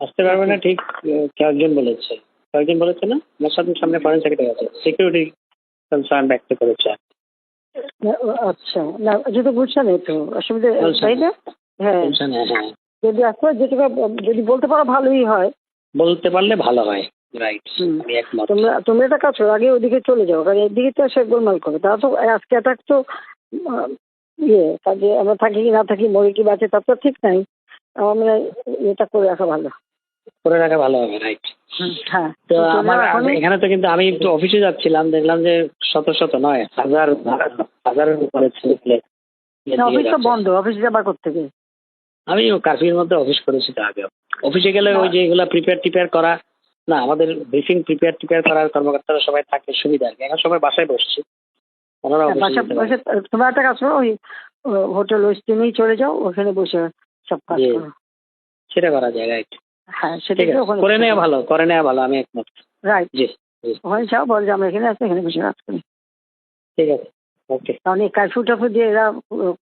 আসতে পারবে না ঠিক কয়েকজন বলেছে। কয়েকজন বলেছে না? মোসাদের সামনে ফরেন সেক্রেটারি আছে। সিকিউরিটি কনসার্ন ব্যক্ত করেছে। আচ্ছা। না যেটা বুঝছে না তো অসুবিধা তাই না? হ্যাঁ। হ্যাঁ। যদি আসতে যেটা যদি বলতে পারো ভালোই হয়। বলতে পারলে ভালো হয়। রাইট তোমরা তোমরা একটা কাজ করো আগে ওদিকে চলে যাও। কারণ এদিকে তো সে গোলমাল করে। তারা তো আজকে অ্যাটাক তো ইয়ে কাজে আমরা থাকি কি না থাকি মরে কি বাঁচে তার তো ঠিক নাই। আমার মনে হয় এটা করে রাখা ভালো। করে রাখা ভালো হবে রাইট হ্যাঁ। তো আমার এখানে তো কিন্তু আমি একটু অফিসে যাচ্ছিলাম দেখলাম যে শত শত নয় হাজার হাজারের উপরে ছেলে অফিস তো বন্ধ অফিস যাবার থেকে? আমি কার্ফিউর মধ্যে অফিস করেছি তো আগেও। অফিসে গেলে ওই যে এগুলা প্রিপেয়ার টিপেয়ার করা না আমাদের ব্রিফিং প্রিপেয়ার টিপেয়ার করার কর্মকর্তারা সবাই থাকে সুবিধা আর কি। এখন সবাই বাসায় বসছি। ওনারা। বসে তোমরা একটা কাজ করো ওই হোটেল ওয়েস্টিনেই চলে যাও ওখানে বসে সব কাজ। করো। সেটা করা যায় রাইট হ্যাঁ সেটা করে নেওয়া ভালো করে নেওয়া ভালো আমি একমত। রাইট জি ওখানে যাও বল যে আমরা এখানে আছি এখানে বসে কাজ করি। ঠিক আছে ওকে। কারণ এই কারফিউ দিয়ে এরা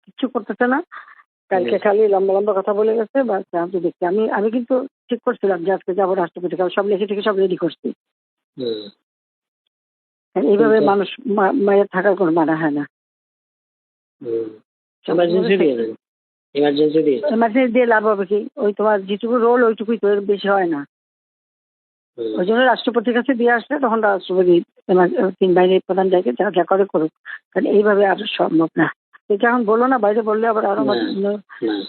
কিচ্ছু করতেছে না। কালকে খালি লম্বা লম্বা কথা বলে গেছে বাস আমি দেখছি। আমি আমি কিন্তু ঠিক করছিলাম যে আজকে যাব রাষ্ট্রপতি কাল সব লিখে থেকে সব রেডি করছি। হুম। এইভাবে মানুষ মায়ের থাকার কোনো মানা হয় না। এমার্জেন্সি দিয়ে? এমার্জেন্সি দিয়ে লাভ হবে কি? ওই তোমার যেটুকু রোল ওইটুকুই তো এর বেশি হয় না। ওই জন্য রাষ্ট্রপতির কাছে দিয়ে আসলে তখন রাষ্ট্রপতি তিন বাহিনীর প্রধান যাকে যা যা করে করুক। কারণ এইভাবে আর সম্ভব না। এটা এখন বলো না বাইরে বললে আবার আরও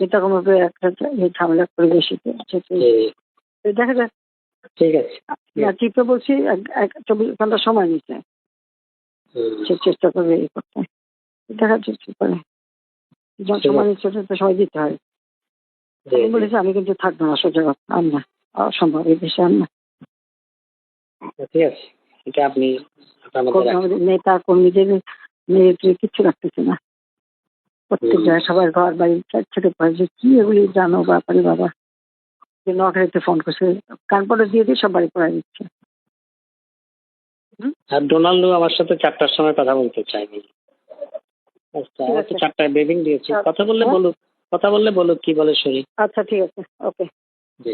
এটা কোনো একটা ঝামেলা পরিবেশিত দেখা যাক। ঠিক আছে। না চিপে বলছি এক- এক চব্বিশ ঘণ্টা সময় নিচ্ছে। সে চেষ্টা করবে এই করতে। দেখা যাচ্ছে করে। ঠিক সময় তো সময় দিতে হয় আমি বলেছি আমি কিন্তু থাকব না সোজা কথা আর না অসম্ভব এই দেশে আর না। ঠিক আছে। এটা আপনি। আমাদের নেতা কর্মীদের মেয়েদের কিচ্ছু রাখতেছে না। প্রত্যেক জায়গায় সবার ঘর বাড়ি ছোট যে কি এগুলি জানো ব্যাপারে বাবা। যে নখারিতে ফোন করছে কানপটে দিয়ে দিয়ে সব বাড়ি পড়াই দিচ্ছে। আর ডোনাল্ডো আমার সাথে চারটার সময় কথা বলতে চাইনি আচ্ছা আচ্ছা চারটা বেবিং দিয়েছি। কথা বললে বলুক হ্যাঁ? কথা বললে বলুক কি বলে শরীর? আচ্ছা ঠিক আছে। ওকে। জি।